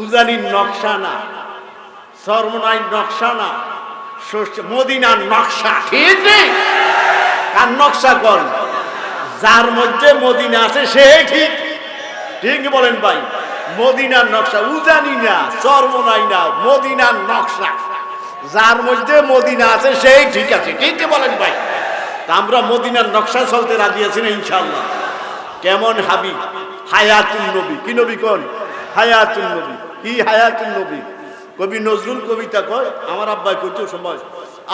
উজানির নকশা না সর্বনাইন নকশা না মদিনার নকশা। ঠিক নেই? কার নকশা কর যার মধ্যে মদিনা আছে, সে ঠিক। ঠিক বলেন ভাই, মদিনার নকশা, উজানি না সর্বনাই না, মদিনার নকশা। যার মধ্যে মদিনা আছে সেই ঠিক আছে। ঠিক বলেন ভাই। তা আমরা মদিনার নকশা চলতে রাজি আছি না ইনশাল্লাহ কেমন হাবি? হায়াতুল নবী। কি নবী কোন? হায়াতুল নবী। কি হায়াতুল নবী? কবি নজরুল কবিতা কয়, আমার আব্বাই কইতো সময়,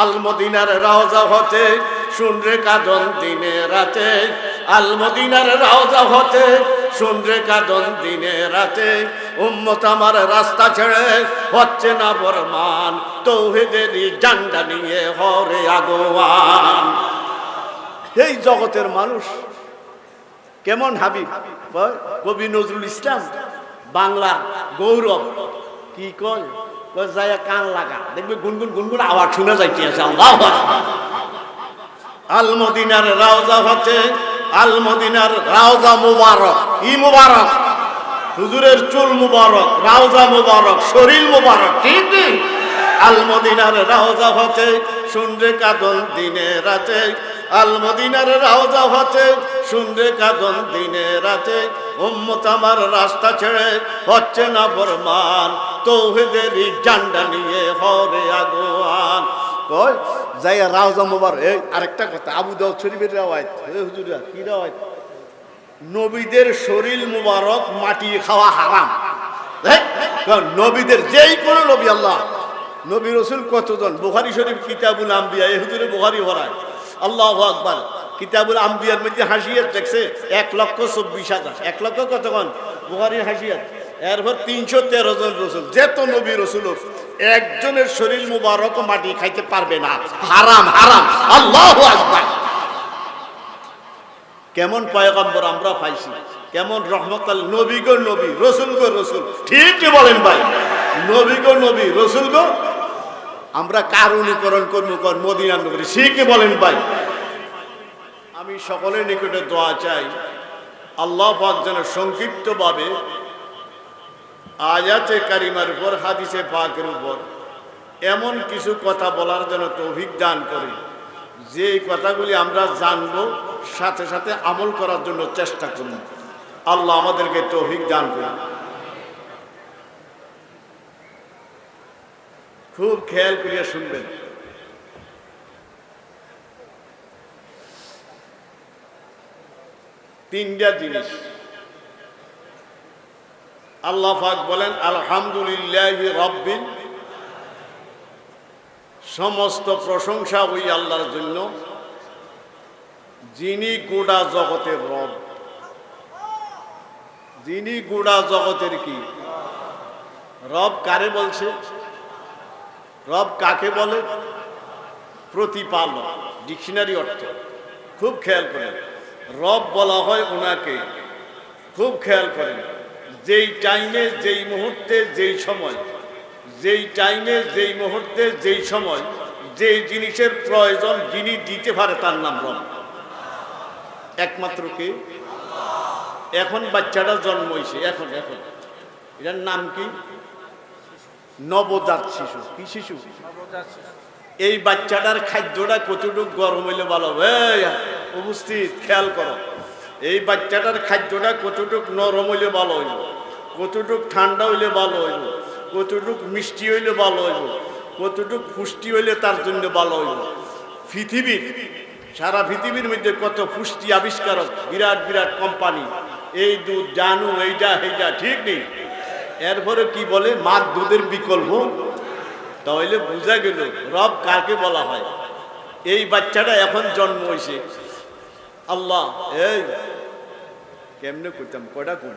আল মদিনার রাজা হতে শুনরে কাদন দিনে রাতে, আল মদিনার রাজা হতে শুনরে কাদন দিনে রাতে, উম্মত আমার রাস্তা ছেড়ে হচ্ছে না বরমান তৌহিদেরই জান্ডা নিয়ে হরে আগোয়ান। এই জগতের মানুষ কেমন হাবিব? কবি নজরুল ইসলাম। বাংলা গৌরব। কি কয়? যায় কান লাগা। দেখবে গুনগুন গুনগুন আওয়াজ শুনে যাইতে আছে, আল্লাহু আকবার। আল মদিনার রাওজা হচ্ছে আল মদিনার রাওজা মুবারক। ই মুবারক? হুজুরের চুল মুবারক, রাওজা মুবারক, শরীর মুবারক, ঠিক নেই আল মদিনার রাওজা হতে শুনরে কাদন দিনে রাতে। আল মদিনার রাওজা হতে শুনরে কাদন দিনে রাতে, উম্মত আমার রাস্তা ছেড়ে হচ্ছে না ফরমান তৌহিদেরই জান্ডা নিয়ে হরে আগোয়ান। কয় যাই রাওজা মুবারক, এই আরেকটা কথা, আবু দাউদ শরীফের রাওয়ায়াত। এ হুজুরা, কি রাওয়ায়াত? নবীদের শরীর মুবারক মাটি খাওয়া হারাম। নবীদের যেই কোনো নবী আল্লাহ, নবী রসুল কতজন? বুখারি শরীফ কিতাবুল আম্বিয়া, এই হুজুরে বুখারি ভরায় আল্লাহ আকবার। কিতাবুল আম্বিয়ার মধ্যে হাসিয়াত দেখছে, এক লক্ষ চব্বিশ হাজার। এক লক্ষ কতক্ষণ বুখারির হাসিয়াত। এরপর তিনশো তেরো জন রসুল। যেত নবী রসুল একজনের শরীর মুবারক মাটি খাইতে পারবে না। হারাম হারাম। আল্লাহ আকবার। কেমন পয়গম্বর আমরা পাইছি। কেমন রহমতাল নবী গো নবী, রসুল গো রসুল। ঠিকই বলেন ভাই? নবী গো নবী, রসুল গো আমরা কার অনুকরণ করব? কর নগরী ঠিকই বলেন ভাই। আমি সকলের নিকটে দোয়া চাই। আল্লাহ পাক যেন সংক্ষিপ্তভাবে আয়াতে কারিমার উপর, হাদিসে পাকের উপর এমন কিছু কথা বলার জন্য তৌফিক দান করে। যে কথাগুলি আমরা জানব, সাথে সাথে আমল করার জন্য চেষ্টা করব আল্লাহ আমাদেরকে তৌফিক দান করুন। খুব খেয়াল করিয়া শুনবেন। তিনটা জিনিস। আল্লাহ পাক বলেন, আলহামদুলিল্লাহ রব্বিন সমস্ত প্রশংসা ওই আল্লাহর জন্য। যিনি গোড়া জগতের রব। যিনি গোড়া জগতের কি? রব কারে বলছে? রব কাকে বলে? প্রতিপালক, ডিকশনারি অর্থ। খুব খেয়াল করেন, রব বলা হয় ওনাকে। খুব খেয়াল করেন, যেই টাইমে, যেই মুহূর্তে, যেই সময়, যেই টাইমে, যেই মুহূর্তে, যেই সময় যেই জিনিসের প্রয়োজন যিনি দিতে পারে তার নাম রব। একমাত্র কে? এখন বাচ্চাটা জন্ম হয়েছে এখন এখন। এটার নাম কি? নবজাত শিশু। কি শিশু? এই বাচ্চাটার খাদ্যটা কতটুকু গরম হইলে ভালো উপস্থিত, খেয়াল করো। এই বাচ্চাটার খাদ্যটা কতটুকু নরম হইলে ভালো হইব? কতটুক ঠান্ডা হইলে ভালো হইব? কতটুক মিষ্টি হইলে ভালো হইব? কতটুক পুষ্টি হইলে তার জন্য ভালো হইব? পৃথিবীর, সারা পৃথিবীর মধ্যে কত পুষ্টি আবিষ্কারক, বিরাট বিরাট কোম্পানি এই দুধ জানু এইটা এইটা ঠিক নেই? এরপরে কি বলে মার দুধের বিকল্প? তাহলে বোঝা গেল রব কাকে বলা হয়? এই বাচ্চাটা এখন জন্ম হয়েছে। আল্লাহ এই কেমনে করতাম? কটা কোন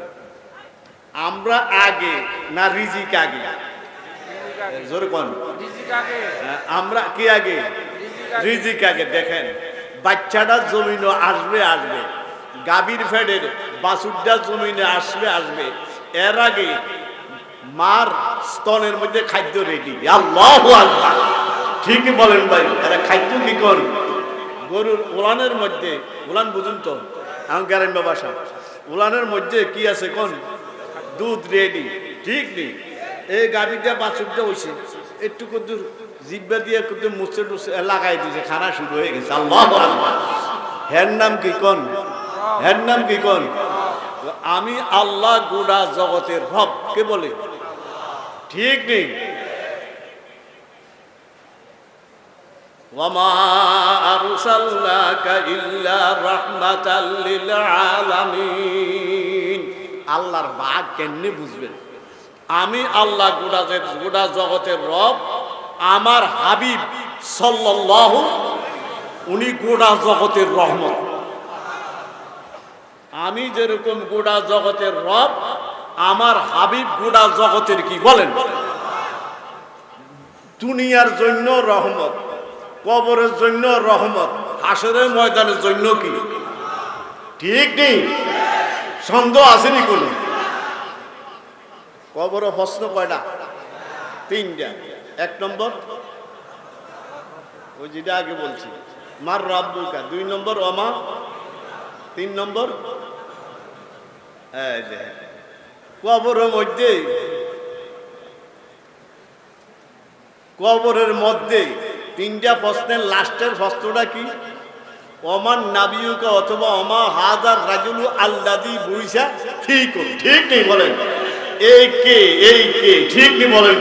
আমরা আগে না রিজিক আগে? জোরে কোন। হ্যাঁ, আমরা কি আগে? রিজিক আগে। দেখেন বাচ্চাটা জমিনে আসবে আসবে। গাভীর ফেডের বাসুরটা জমিনে আসবে আসবে। এর আগে মার স্তনের মধ্যে খাদ্য রেডি আল্লাহ আল্লাহ ঠিকই বলেন ভাই, এরা খাদ্য কি কর? গরুর উলানের মধ্যে, উলান বুঝুন তো, আমি গ্যারেন বাসা উলানের মধ্যে কি আছে কোন? দুধ রেডি ঠিক নেই এই গাড়িটা বাছুরটা হইছে একটু কত জিব্বা দিয়ে কত মুছে টুছে লাগাই দিছে, খানা শুরু হয়ে গেছে। আল্লাহ হের নাম কি কোন? হের নাম কি কোন? আমি আল্লাহ গোড়া জগতের রব কে বলে ঠিক নেই وما أرسلناك إلا رحمة للعالمين আল্লাহর বাঘ কেমনে বুঝবেন আমি আল্লাহ গোটা যে- গোটা জগতের রব আমার হাবিব সাল্লাল্লাহু উনি গোটা জগতের রহমত আমি যেরকম গোটা জগতের রব আমার হাবিব গুড়া জগতের কি বলেন? দুনিয়ার জন্য রহমত, কবরের জন্য রহমত, হাসরের ময়দানের জন্য কি? ঠিক নেই। সন্দেহ আসেনি কোন। কবর প্রশ্ন কয়টা? তিনটা। এক নম্বর? ওই যেটা আগে বলছি। মার রাব্বুকা। দুই নম্বর অমা তিন নম্বর? হ্যাঁ কবরের মধ্যে কবরের মধ্যে তিনটা প্রশ্নের লাস্টের প্রশ্নটা কি? অমান নাবিউকা অথবা অমা হাজার রাজুলু আল্লাদি বুইসা ঠিক ঠিক নেই বলেন। এই কে এই কে, ঠিক নেই বলেন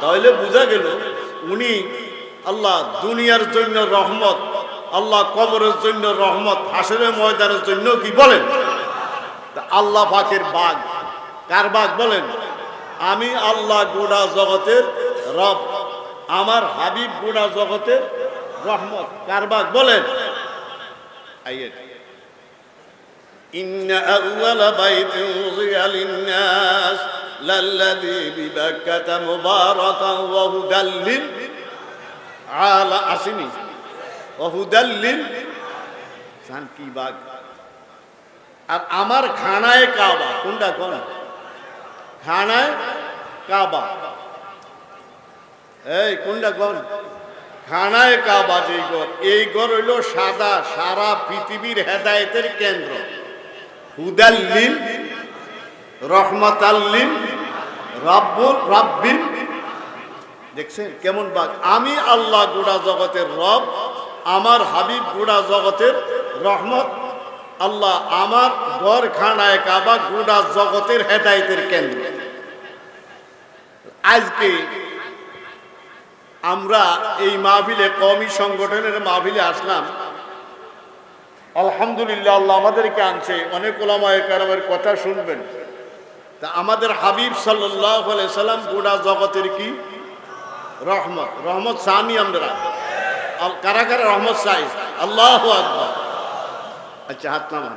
তাহলে বোঝা গেল, উনি আল্লাহ দুনিয়ার জন্য রহমত, আল্লাহ কবরের জন্য রহমত, হাসরের ময়দানের জন্য কি বলেন? আল্লাহ পাকের বাঘ কার বাঘ বলেন আমি আল্লাহ গোড়া জগতের রব আমার হাবিব গোড়া জগতের রহমত কার বাঘ বলেন আইয়ের إن أول بيت وضع للناس للذي ببكة مباركا وهدى لل على أسني وهدى لل সান কি বাঘ আর আমার খানায় কাবা। কোনটা? কোন? খানায় কাবা। এই, কোনটা কোন? খানায় কাবা যে ঘর। এই ঘর হইল সাদা, সারা পৃথিবীর হেদায়েতের কেন্দ্র। হুদাল্লিল, রহমতাল্লিল, রাব্বুল, রাব্বিল। দেখছেন কেমন বাঘ আমি আল্লাহ গোড়া জগতের রব, আমার হাবিব গোড়া জগতের রহমত। আল্লাহ আমার ঘর খানায় কাবা গোড়া জগতের হেদায়েতের কেন্দ্র। আজকে আমরা এই মাহফিলে কমি সংগঠনের মাহফিলে আসলাম। আলহামদুলিল্লাহ, আল্লাহ আমাদেরকে আনছে। অনেক ওলামায় কারামের কথা শুনবেন। তা আমাদের হাবিব সাল্লাহ সাল্লাম গোড়া জগতের কি? রহমত। রহমত সানি আমরা কারা কারা রহমত সাই? আল্লাহ আকবার। আচ্ছা হাত নামান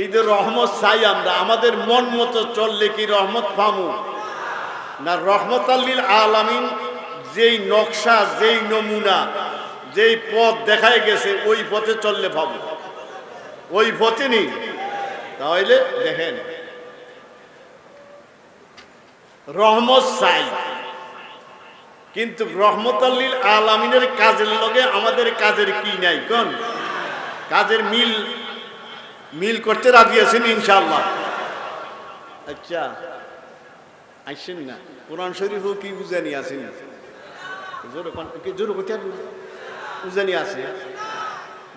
এই যে রহমত চাই আমরা, আমাদের মন মতো চললে কি রহমত পামু? না, রহমত আল্লিল আলামিন যেই নকশা, যেই নমুনা, যেই পথ দেখায় গেছে, ওই পথে চললে পাবো ওই পথে নেই। তাহলে দেখেন, রহমত চাই। কিন্তু রহমত আল্লিল আলামিনের কাজের লগে আমাদের কাজের কি নাই, কোন? কাজের মিল মিল করতে রাজি আছেন ইনশাল্লাহ আচ্ছা আইসেন না? কোরআন শরীফও কি বুঝানি আছেন জোর কোন- কি জোর করতে বুঝানি আছে।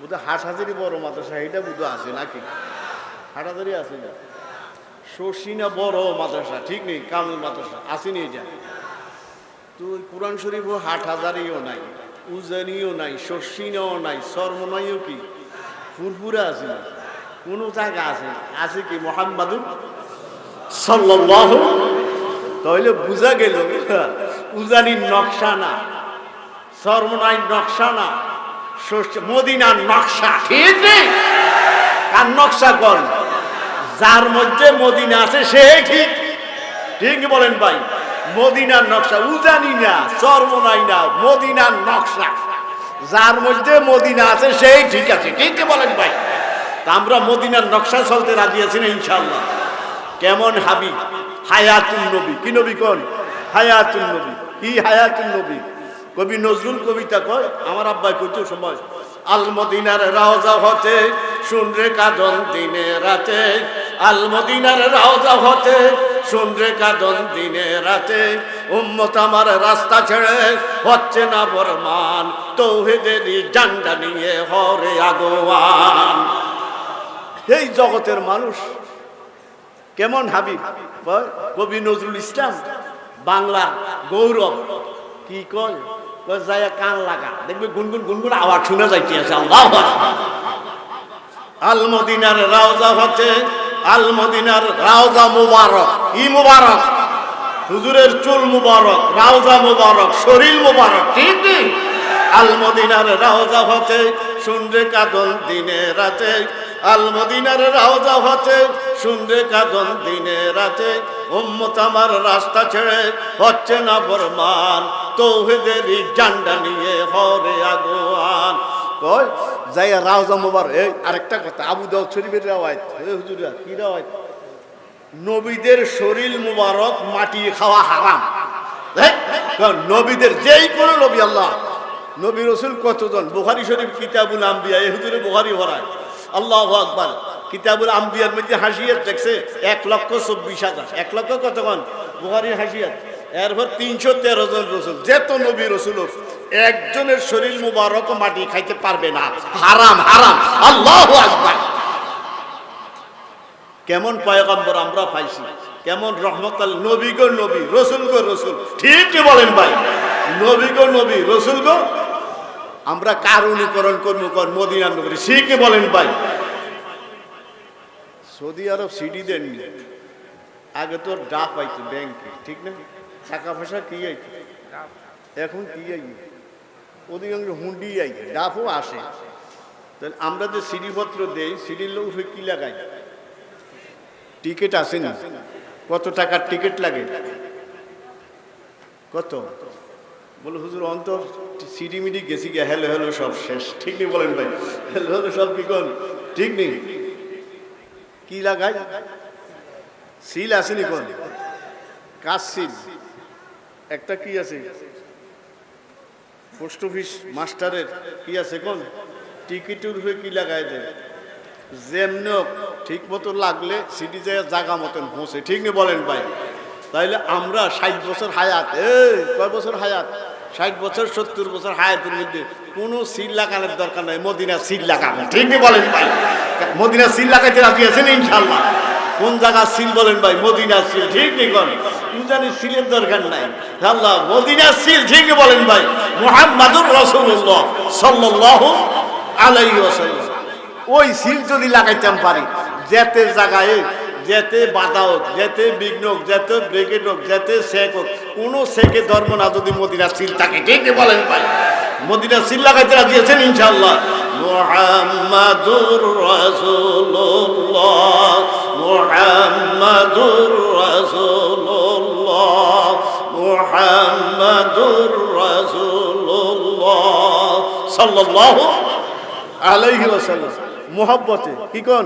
বুধ হাট হাজারি বড় মাদ্রাসা এটা বুধ আছে নাকি? হাট হাজারি আছে না? শশিনা বড় মাদ্রাসা ঠিক নেই? কামল মাদ্রাসা আসেনি এটা? তো কোরআন শরীফও হাট হাজারিও নাই উজানিও নাই শশিনাও নাই সর্বনয়ও কি? ফুরফুরা আছে না। কোনো জায়গা আছে না। আছে কি মোহাম্মদুর? সাল্লাল্লাহু তাহলে বুঝা গেল উজানির নকশা না। সর্বনাই নকশা না। মদিনার নকশা ঠিক নেই। কার নকশা কর যার মধ্যে মদিনা আছে সে ঠিক। ঠিক বলেন ভাই। মদিনার নকশা উজানি না সর্বনাই না। মদিনার নকশা। যার মধ্যে মদিনা আছে, সেই ঠিক আছে। ঠিক বলেন ভাই? তা আমরা মদিনার নকশা চলতে রাজি আছি না ইনশাল্লাহ কেমন হাবি? হায়াতুল নবী। কি নবী কোন? হায়াতুল নবী। কি হায়াতুল নবী? কবি নজরুল কবিতা কয়? আমার আব্বাই কইতো সময় আল মদিনার রাওজা হতে শুন রে কাদন দিনে রাতে। আল মদিনার রাওজা হতে, শুনরে কাদন দিনে রাতে। উম্মত আমার রাস্তা ছেড়ে হচ্ছে না বরমান তৌহিদেরই জান্ডা নিয়ে হরে আগোয়ান। এই জগতের মানুষ কেমন হাবিব? কবি নজরুল ইসলাম, বাংলা গৌরব, কি কয়? যায় কান লাগা। দেখবে গুনগুন গুনগুন আওয়াজ শুনে যাইতে আছে আল্লাহ আল মদিনার রাওজা হচ্ছে আল মদিনার রাওজা মুবারক। ই মুবারক? হুজুরের চুল মুবারক, রাওজা মুবারক, শরীর মুবারক, ঠিক নেই আল মদিনার রাওজা হতে শুনরে কাদন দিনে রাতে আল মদিনার রাওজা হতে শুনরে কাদন দিনে রাতে, উম্মত আমার রাস্তা ছেড়ে হচ্ছে না ফরমান তৌহিদেরই জান্ডা নিয়ে হরে আগোয়ান। কয় যাই রাওজা মুবার, এই আরেকটা কথা, আবু দাউদ শরীফের রাওয়ায়াত। এ হুজুরা, কি রাওয়ায়াত? নবীদের শরীর মুবারক মাটি খাওয়া হারাম। নবীদের যেই কোনো নবী, আল্লাহ। নবী রসুল কতজন? বুখারি শরীফ কিতাবুল আম্বিয়া, এই হুজুরে বুখারি ভরায় আল্লাহ আকবার। কিতাবুল আম্বিয়ার মধ্যে হাসিয়াত দেখছে, এক লক্ষ চব্বিশ হাজার। এক লক্ষ কতক্ষণ বুখারির হাসিয়াত। এরপর তিনশো তেরো জন রসুল, যেত নবী রসুল একজনের শরীর মুবারক মাটি খাইতে পারবে না। হারাম হারাম। আল্লাহ আকবার। কেমন পয়গম্বর আমরা পাইছি। কেমন রহমতাল নবী গো নবী, রসুল গো রসুল। ঠিকই বলেন ভাই? নবী গো নবী, রসুল গো আমরা কার অনুকরণ করব, কর, মদিনা নগরী। কে বলেন ভাই। সৌদি আরব সিডি দেননি। আগে তো ডাক পাইতো ব্যাংকে, ঠিক না? টাকা পয়সা কি আইতো? এখন কি আই অধিকাংশ হুন্ডি আই ডাফও আসে। তাহলে আমরা যে সিডিপত্র দেই, সিডির লোক কি লাগাই টিকিট আছে না কত টাকার টিকিট লাগে? কত? বলে, হুজুর, অন্তর সিডি মিডি গেছি গিয়ে, হ্যালো হ্যালো, সব শেষ। ঠিক নেই বলেন ভাই। হ্যালো হ্যালো, সব কি কোন? ঠিক নেই। কি লাগাই সিল আসেনি কোন? কাজ সিল। একটা কি আছে? পোস্ট অফিস মাস্টারের কি আছে কোন? টিকিটের উপরে কি লাগাই দেয়? যেমনি ঠিক মতো লাগলে সিটি যায় জাগা মতন পৌঁছে। ঠিক নেই বলেন ভাই। তাইলে আমরা ষাট বছর হায়াত। এই, কয় বছর হায়াত? ষাট বছর, সত্তর বছর হায়াতের মধ্যে কোনো সিল লাগানোর দরকার নাই, মদিনা সিল লাগাবে। ঠিক বলেন ভাই? মদিনা সিল লাগাইতে রাজি আছেন ইনশাল্লাহ কোন জায়গা সিল বলেন ভাই? মদিনা সিল, ঠিক নেই কোন? জানি সিলের দরকার নাই। আল্লাহ, মদিনা সিল ঠিকই বলেন ভাই? মোহাম্মদুর রসুল্লাহ সাল্লাহ ওয়াসাল্লাম। ওই সিল যদি লাগাইতাম পারি, যেতে জায়গায় যেতে বাধা হোক, যেতে বিঘ্ন হোক, যেতে ব্রেকেট হোক, যেতে শেখ হোক, কোনো শেখে ধর্ম না যদি মদিনা সিল থাকে, ঠিক বলেন ভাই? মদিনা সিল লাগাইতে রাজি ইনশাল্লাহ মোহাম্মদুর রাসূলুল্লাহ মোহাম্মদুর রাসূলুল্লাহ মোহাম্মদুর রাসূলুল্লাহ, সাল্লাল্লাহু আলাইহি ওয়াসাল্লাম। মোহাব্বতে, কি কোন?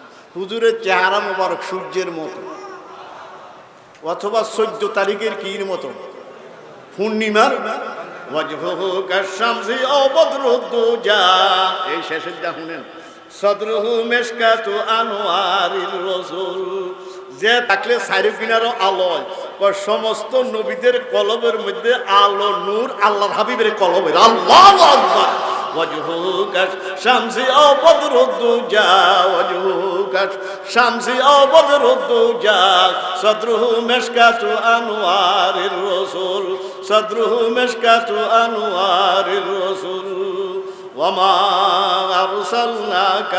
হুজুরের চেহারা মোবারক সূর্যের মতো। অথবা চোদ্দ তারিখের কির মতো। পূর্ণিমার এই আনোয়ারিল যে থাকলে আলোয় সমস্ত নবীদের কলবের মধ্যে আলো, নূর, আল্লাহর হাবিবের কলবের আল্লাহু وجهه كالشمس أو بدر الدجى وجهه كالشمس أو بدر الدجى صدره مشكاة أنوار الرسول صدره مشكاة أنوار الرسول وما أرسلناك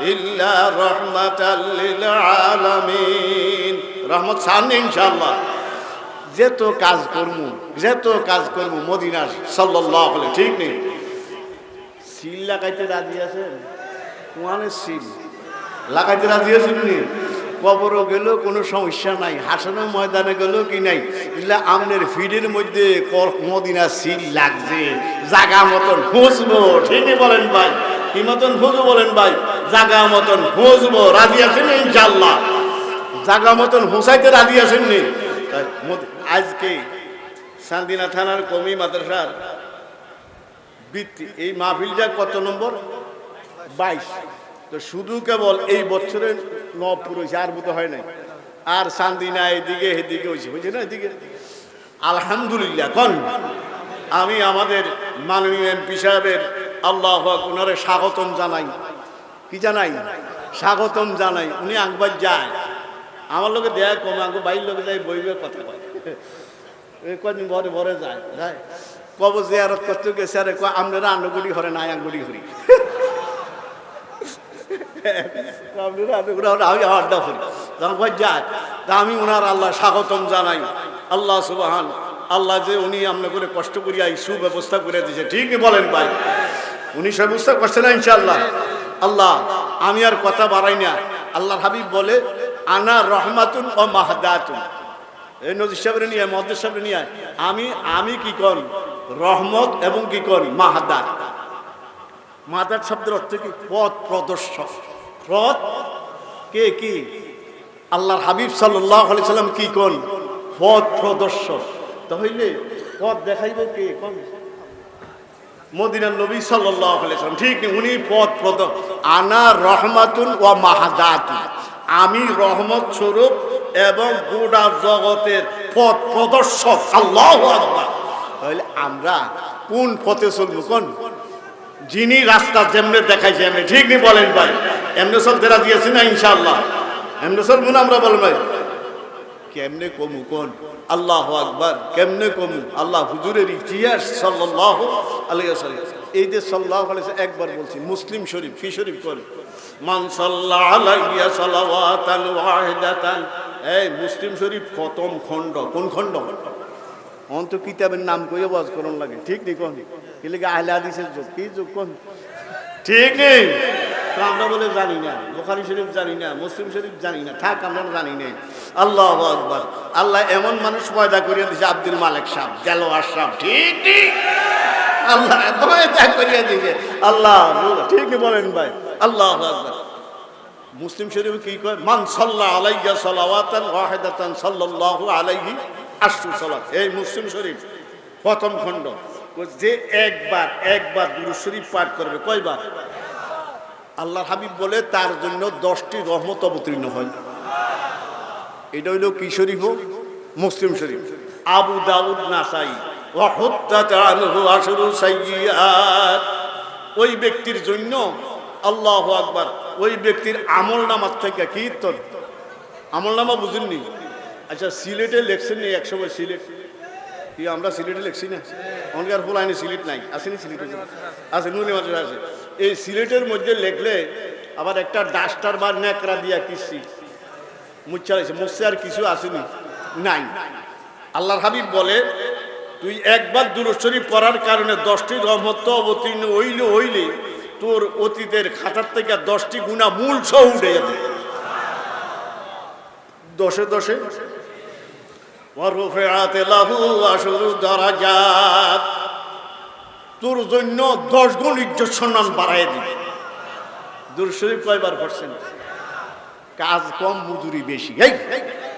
إلا رحمة للعالمين رحمة سان إن شاء الله যেত কাজ করমু যেত কাজ করমু মদিনার সাল্লাহ ঠিক নেই সিল লাগাইতে রাজি আছেন কোয়ানের সিল লাগাইতে রাজি আছেন নি কবরও গেল, কোনো সমস্যা নাই। হাসানো ময়দানে গেল কি নাই? ইল্লা আমনের ফিডের মধ্যে মদিনা সিল লাগছে। জাগা মতন খুঁজবো ঠিকই বলেন ভাই? কি মতন খুঁজবো বলেন ভাই? জাগা মতন খুঁজবো রাজি আছেন ইনশাল্লাহ জাগা মতন হুসাইতে রাজি আছেন নি? আজকে সান্দিনা থানার কমি মাদ্রাসার বৃত্তি। এই মাহফিলটা কত নম্বর? বাইশ। তো শুধু কেবল এই বছরের ন পুরো আর মতো হয় নাই। আর সান্দিনা এদিকে এদিকে হয়েছে। হয়েছে না এদিকে? আলহামদুলিল্লাহ, কন? আমি আমাদের মাননীয় এমপি সাহেবের আল্লাহ ওনারে স্বাগতম জানাই। কি জানাই? স্বাগতম জানাই। উনি আকবার যায়। আমার লোকে দেয় কম আঙ্গু বাইর লোকে যাই বইবে কথা কয়। কদিন ভরে ভরে যায়। যায়। কব জিয়ারত করতে গেছে আরে কয় আপনারা আন্নগুড়ি হরে নাই আঙ্গুড়ি হরি। আমি করি আমি ওনার আল্লাহ স্বাগতম জানাই। আল্লাহ সুবাহান, আল্লাহ যে উনি আমনে করে কষ্ট করিয়া এই সুব্যবস্থা করে দিয়েছে। ঠিকই বলেন ভাই। উনি সুব্যবস্থা করছে না ইনশাল্লাহ আল্লাহ, আমি আর কথা বাড়াই না। আল্লাহ হাবিব বলে, আনা রহমাতুন ও মাহাদাতুন। এই নজির সাহেবের নিয়ে মহাদের সাহেবের নিয়ে, আমি আমি কি কর রহমত এবং কি করি? মাহাদার। মাহাদার শব্দের অর্থ কি? পথ প্রদর্শক। পথ কে কি? আল্লাহর হাবিব সাল্লাম কি কোন? পথ প্রদর্শক। তাহলে পথ দেখাইব কে? কোন? মদিনার নবী আলাইসালাম ঠিক উনি পথ প্রদ আনা রহমাতুন ও মাহাদাতুন আমি রহমত স্বরূপ এবং গোটা জগতের পথ প্রদর্শক। আল্লাহ আকবার। তাহলে আমরা কোন পথে চলবো কোন? যিনি রাস্তা যেমনে দেখাইছে এমনি ঠিক নি বলেন ভাই। এমনি চলতে রাজি আছি না ইনশাল্লাহ এমনি চলবো না আমরা বলেন ভাই। কেমনে কমু কোন? আল্লাহ আকবার, কেমনে কমু? আল্লাহ হুজুরের ইতিহাস সাল্লাহ সাল্লাম এই যে সাল্লাহ একবার বলছি, মুসলিম শরীফ কি শরীফ করে। মান সাল্লাহ আলাইয়া সালাওয়াতান ওয়াহিদাতান। এই মুসলিম শরীফ প্রথম খণ্ড, কোন খণ্ড? অন্ত কিতাবের নাম কইয়া বাজ করন লাগে। ঠিক নি কোন? কি লাগে আহলে হাদিসের যুগ? কি যুগ কোন? ঠিক নেই। তো আমরা বলে জানি না, বোখারি শরীফ জানি না, মুসলিম শরীফ জানি না, থাক আমরা জানি না। আল্লাহ আকবার। আল্লাহ এমন মানুষ পয়দা করিয়ে দিয়েছে আব্দুল মালিক সাহ দেলোয়ার সাহ ঠিক ঠিক আল্লাহ পয়দা করিয়ে দিয়েছে আল্লাহ ঠিকই বলেন ভাই। আল্লাহ আকবার। মুসলিম শরীফ কি কয়? মান সাল্লাহ আলাইয়া সালাওয়াতান ওয়াহিদাতান সাল্লাল্লাহু আলাইহি আশরু সালাত এই মুসলিম শরীফ, প্রথম খণ্ড। যে একবার একবার দুরূদ শরীফ পাঠ করবে, কয়বার? আল্লাহ হাবিব বলে, তার জন্য দশটি রহমত অবতীর্ণ হয়। এটা হইল কি শরীফ? মুসলিম শরীফ। আবু দাউদ নাসাই ওই ব্যক্তির জন্য, আল্লাহ আকবার, ওই ব্যক্তির আমল নামার থেকে কি তোর আমল নামা বুঝেননি? আচ্ছা সিলেটে লেখছেন একশো বই সিলেট? কি, আমরা সিলেটে লেখছি না? আমাদের আর ফুলাইনি, সিলেট নাই। আসেনি সিলেটে আছে নুনি মাত্র আছে। এই সিলেটের মধ্যে লেখলে আবার একটা ডাস্টার বা ন্যাকড়া দিয়া কিসি মুচ্ছা লাগছে, মুচ্ছে আর কিছু আসেনি। নাই। আল্লাহর হাবিব বলে, তুই একবার দূরস্বরী পড়ার কারণে দশটি রহমত অবতীর্ণ হইলে হইলে তোর অতীতের খাতার থেকে দশটি গুণা মূল সহ উঠে যাবে দশে দশে ওয়ারুফিআত লাহু আশরু দারাজাত। তোর জন্য দশ গুণ ইজ্জত সম্মান বাড়াই দিবে। দুরশরীফ কয়বার পড়ছেন? কাজ কম, মজুরি বেশি। এই,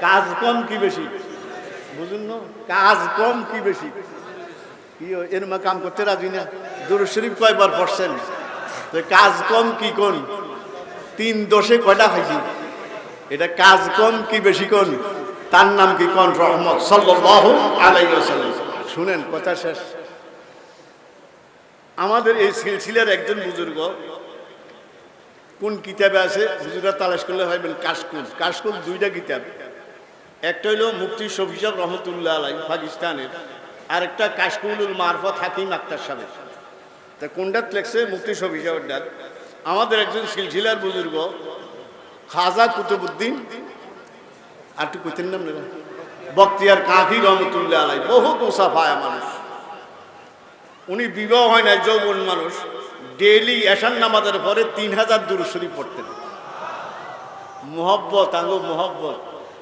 কাজ কম কি বেশি? বুঝুন না, কাজ কম কি বেশি? কি এর মা কাম করতে রাজি না? দুরুদ শরীফ কয়বার পড়ছেন? কাজ কম কি কোন? তিন দশে কয়টা খাইছি এটা কাজ কম কি বেশি কোন? তার নাম কি কোন রহমত? সাল্লাল্লাহু আলাইহি শুনেন, কথা শেষ। আমাদের এই সিলসিলার একজন বুজুর্গ, কোন কিতাবে আছে? হুজুরা তালাশ করলে হইবেন কাশকুল। কাশকুল দুইটা কিতাব। একটা হইল মুফতি শফিসাব রহমতুল্লাহ আলাই, পাকিস্তানের। আরেকটা কাশকুলুল মারফত হাকিম আক্তার সাহেব তা কোনটা লেখছে? মুফতি শফিসাবের ডাক আমাদের একজন সিলসিলার বুজুর্গ, খাজা কুতুবুদ্দিন আর একটু কইতেন নাম নেবা বক্তিয়ার কাঁকি রহমতুল্লাহ আলাই বহু মুসাফায়া মানুষ। উনি বিবাহ হয় না যৌবন মানুষ। ডেইলি এশান নামাজের পরে তিন হাজার দূর শরীফ পড়তেন। মোহব্বত, আঙ্গো মোহব্বত।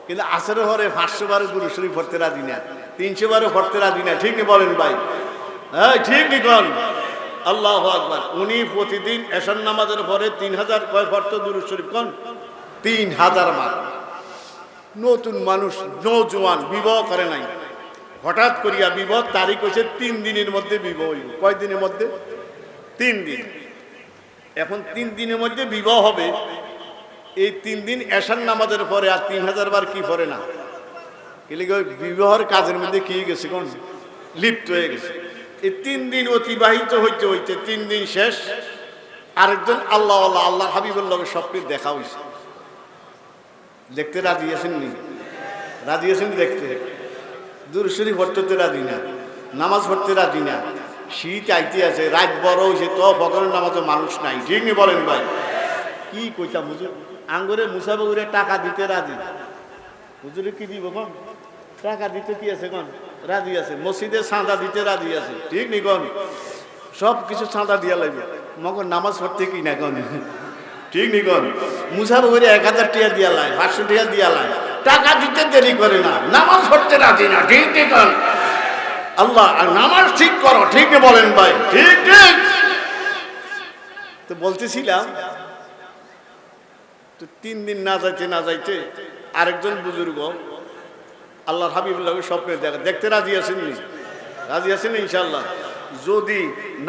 কিন্তু আসরে হরে পাঁচশো বারো গুরু শরীফ পড়তে রাজি না, তিনশো বারো পড়তে রাজি না, ঠিক বলেন ভাই? হ্যাঁ ঠিক নি কন? আল্লাহ আকবার। উনি প্রতিদিন এশান নামাজের পরে তিন হাজার কয় পড়তো দুরু শরীফ কন? তিন হাজার বার নতুন মানুষ নৌজওয়ান বিবাহ করে নাই। হঠাৎ করিয়া বিবাহ, তারিখ হয়েছে তিন দিনের মধ্যে বিবাহ হইব। কয় দিনের মধ্যে? তিন দিন। এখন তিন দিনের মধ্যে বিবাহ হবে। এই তিন দিন এশান নামাজের পরে আর তিন হাজার বার কি পরে না? এলে বিবাহর কাজের মধ্যে কি গেছে কোন? লিপ্ত হয়ে গেছে। এই তিন দিন অতিবাহিত হইতে হইতে তিন দিন শেষ। আরেকজন আল্লাহ আল্লাহ আল্লাহ হাবিবুল্লাহকে স্বপ্নে দেখা হয়েছে দেখতে রাজি আছেন নি রাজি আছেন দেখতে? দূর শরীফ পড়তে রাজি না, নামাজ পড়তে রাজি না। শীত আইতে আছে, রাত বড় হয়েছে, তো ফকরের নামাজে মানুষ নাই। ঠিক নি বলেন ভাই? কি কইতাম হুজুর? আঙ্গুরে মুসাফিরে টাকা দিতে রাজি। হুজুরে কি দিব কোন? টাকা দিতে কি আছে কোন? রাজি আছে। মসজিদে চাঁদা দিতে রাজি আছে। ঠিক নি কোন? সব কিছু চাঁদা দিয়া লাগবে মগর নামাজ পড়তে কি না কোন? ঠিক নি কোন? মুসাফিরে এক হাজার টিয়া দিয়া লাই পাঁচশো টিয়া দিয়া লাই টাকা দিতে দেরি করে না, নামাজ পড়তে রাজি না, ঠিক নি কোন? আল্লাহ, আর নামাজ ঠিক করো, ঠিক বলেন ভাই, ঠিক ঠিক তো বলতেছিলাম, তো তিন দিন না যাইতে না যাইতে আরেকজন বুজুর্গ আল্লাহর হাবিবুল্লাহকে স্বপ্নে দেখা, দেখতে রাজি আছেন রাজি আছেন ইনশাল্লাহ যদি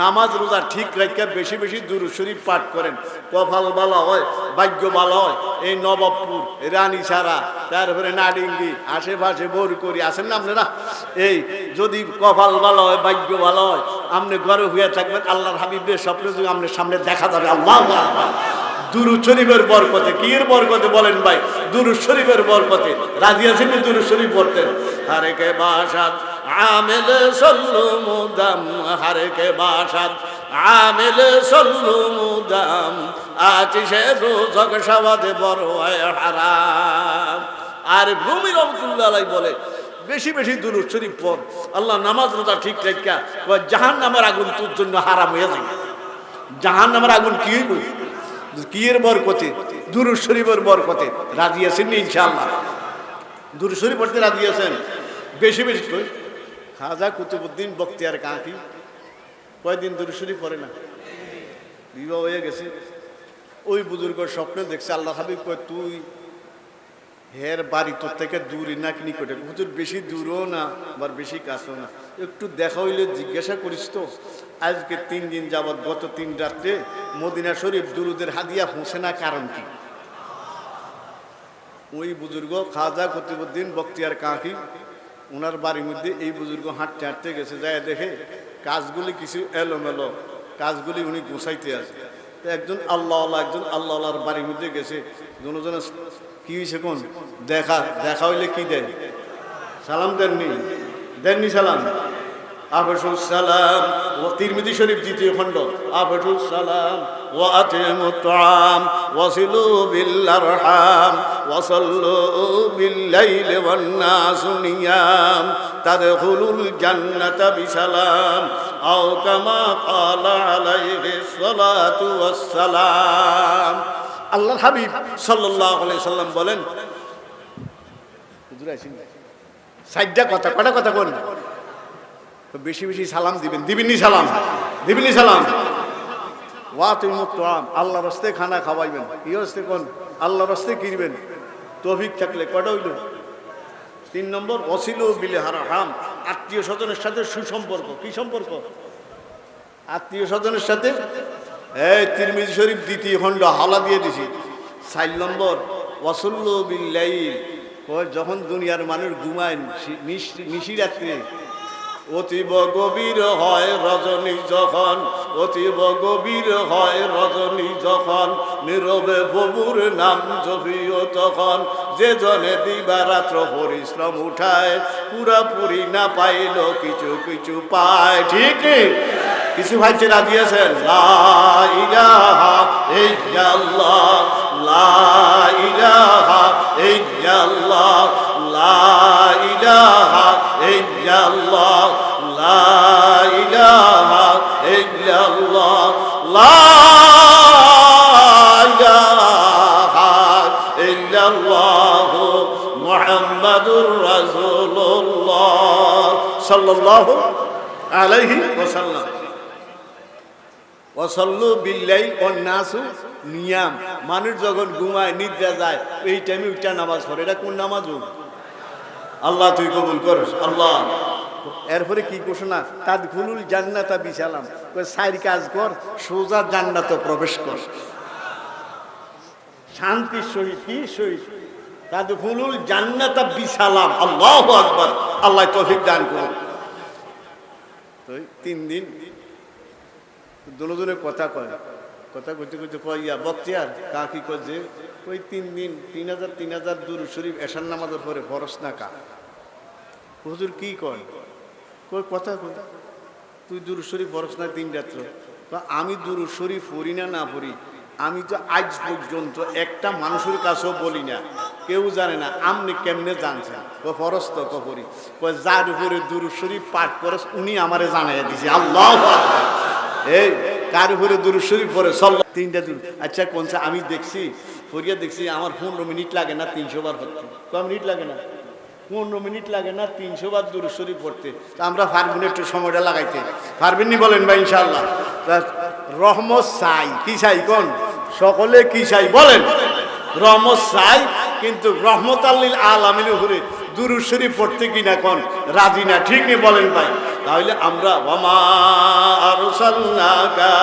নামাজ রোজা ঠিক রাখা বেশি বেশি দূর শরীফ পাঠ করেন, কপাল বালা হয়, ভাগ্য বালা হয়, এই নবাবপুর রানী সারা তারপরে নাডিঙ্গি, আশেপাশে বোর করি আসেন না আপনারা? এই যদি কপাল ভালো হয়, ভাগ্য ভালো হয়, আপনি ঘরে হয়ে থাকবেন, আল্লাহর হাবিবের স্বপ্নে যদি আপনার সামনে দেখা যাবে, আল্লাহ দুরু শরীফের বরকতে, কি এর বরকতে বলেন ভাই? দুরু শরীফের বরকতে, রাজি আছেন দুরু শরীফ পড়তেন? আরে কে বাসাদ মুদাম হারে কে বাসাদ আমেল সল্লু মুদাম আতিশে রোজক সবাদে বড় হারাম। আর ভূমি রহমতুল্লাহ বলে, বেশি বেশি দূর শরীফ পর আল্লাহ নামাজ রোজা ঠিক রেখা জাহান নামের আগুন তোর জন্য হারাম হয়ে যায়। জাহান নামের আগুন কি হইব? কিয়ের বরকতে? দুরুদ শরীফের বরকতে। রাজি আছেন ইনশাআল্লাহ? দুরুদ শরীফ পড়তে রাজি আছেন? বেশি বেশি খাজা কুতুবুদ্দিন বক্তিয়ার কাকি। কয়দিন দুরুদ শরীফ পড়ে না। বিবাহ হয়ে গেছে। ওই বুজুর্গর স্বপ্নে দেখছে আল্লাহ হাবিব কয়, তুই হের বাড়ি তোর থেকে দূরই না নিকটে? হুজুর, বেশি দূরও না, আবার বেশি কাছেও না। একটু দেখা হইলে জিজ্ঞাসা করিস তো, আজকে তিন দিন যাবৎ গত তিন রাত্রে মদিনা শরীফ দুরুদের হাদিয়া পৌঁছে না কারণ কি? ওই বুজুর্গ খাজা কতিবুদ্দিন বক্তিয়ার কাকি ওনার বাড়ির মধ্যে এই বুজুর্গ হাঁটতে হাঁটতে গেছে, যায় দেখে কাজগুলি কিছু এলোমেলো, কাজগুলি উনি গুছাইতে আছে। তো একজন আল্লাহ একজন আল্লাহর বাড়ির মধ্যে গেছে, দুজনে কি হয়েছে কোন? দেখা দেখা হইলে কি দেয় সালাম দেননি? দেননি সালাম? আফসুল সালাম। ও তিরমিজি শরীফ দ্বিতীয় খণ্ড। আফসুল সালাম। ও আতিমু তাম ওয়াসিলু বিল আরহাম। আল্লাহর হাবিব সাল্লাম বলেন সাইডটা কথা কটা কথা কোন? বেশি বেশি সালাম দিবেন, দিবেননি সালাম দিবেননি সালাম। ওয়া তুমি মুক্তাম আল্লাহ রস্তে খানা খাওয়াইবেন। কি হস্তে কোন? আল্লাহ রস্তে কিনবেন তৌফিক থাকলে কটা হইল? তিন নম্বর অসিল বিলে হারাম। আত্মীয় স্বজনের সাথে সুসম্পর্ক। কি সম্পর্ক? আত্মীয় স্বজনের সাথে? এই তিরমিজ শরীফ দ্বিতীয় খণ্ড হালা দিয়ে দিছি। চার নম্বর, ওয়াসুল্ল বিল্লাই যখন দুনিয়ার মানুষ ঘুমায় নিশি রাত্রে অতীব গভীর হয় রজনী যখন, অতীব গভীর হয় রজনী যখন, নীরবে প্রভুর নাম জপিও তখন। যে জনে দিবারাত্র পরিশ্রম উঠায়, পুরাপুরি না পাইল কিছু কিছু পায়। ঠিক কিছু ভাইছে রাজি আছেন লা ইলাহা ইল্লাল্লাহ, লা ইলাহা লা ইলাহা ইল্লাল্লাহ। নিয়াম। মানুষ যখন ঘুমায়, নিদ্রা যায়, এই টাইমে উঠা নামাজ পড়ে। এটা কোন নামাজ ও? আল্লাহ তুই কবুল করস, আল্লাহ। এরপরে কি ঘোষণা? তাদ খুলুল জান্নাতা বিশালাম। সাইর কাজ কর, সোজা জান্নাত প্রবেশ কর। শান্তির সহিত কি সহিত তাদ খুলুল জান্নাতা বিশালাম। আল্লাহ আকবার। আল্লাহ তৌফিক দান করুন। তো তিন দিন দুনে কথা কয়। কথা করতে করতে কয়, ইয়া বক্তিয়ার কা কি যে? ওই তিন দিন, তিন হাজার তিন হাজার দূর শরীফ এসান নামাজের পরে ফরস না কা হুজুর কি কয়? কই কথা কথা তুই দূর শরীফ ফরস না তিন রাত্র? আমি দূর শরীফ পড়ি না না পড়ি। আমি তো আজ পর্যন্ত একটা মানুষের কাছেও বলি না। কেউ জানে না আপনি কেমনে জানছেন? ও ফরস তো করি কয় যার উপরে দূর শরীফ পাঠ করস উনি আমারে জানাই দিছে। আল্লাহ এই, কার উপরে দূর শরীফ পরে সব তিনটা দূর আচ্ছা কোনটা? আমি দেখছি ফরিয়া দেখছি, আমার পনেরো মিনিট লাগে না তিনশো বার হচ্ছে ক মিনিট লাগে না? পনেরো মিনিট লাগে না তিনশো বার দূর শরীফ পড়তে। তা আমরা পারবেন একটু সময়টা লাগাইতে। পারবেন নি বলেন ভাই ইনশাল্লাহ রহমত চাই। কি চাই কোন? সকলে কি চাই? বলেন। রহমত চাই, কিন্তু রহমত আল্লিল আলামিন উপরে দুরু শরীফ পড়তে কিনা কোন? রাজি না? ঠিক নেই বলেন ভাই। তাহলে আমরা ওমা আরসালনাকা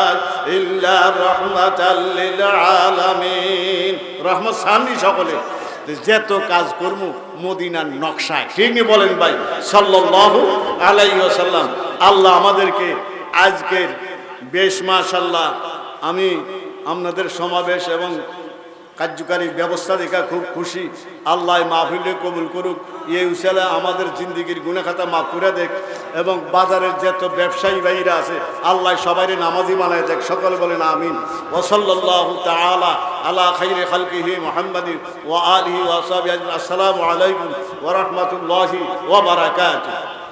ইল্লা রাহমাতাল লিল আলামিন। রহমত সামনি সকলে? যেত কাজ করব মদিনার নকশায়। ঠিক নেই বলেন ভাই। সাল্লাল্লাহু আলাইহি ওয়াসাল্লাম। আল্লাহ আমাদেরকে আজকের বেশ মাশাল্লাহ আমি আপনাদের সমাবেশ এবং কার্যকারী ব্যবস্থা দেখা খুব খুশি। আল্লাহ মাহফিলে কবুল করুক। এই উসালা আমাদের জিন্দিগির গুণাখাতা মাফ করে দেখ এবং বাজারের যত ব্যবসায়ী ভাইরা আছে, আল্লাহ সবাই নামাজি বানায় দেখ। সকলে বলেন আমিন। ওসল্লাহ তালা আলা খাইরে খালকিহি মোহাম্মদি ও আলহি ওয়াসাবি আসসালামু আলাইকুম ওরহমতুল্লাহি ওবরাকাতুহ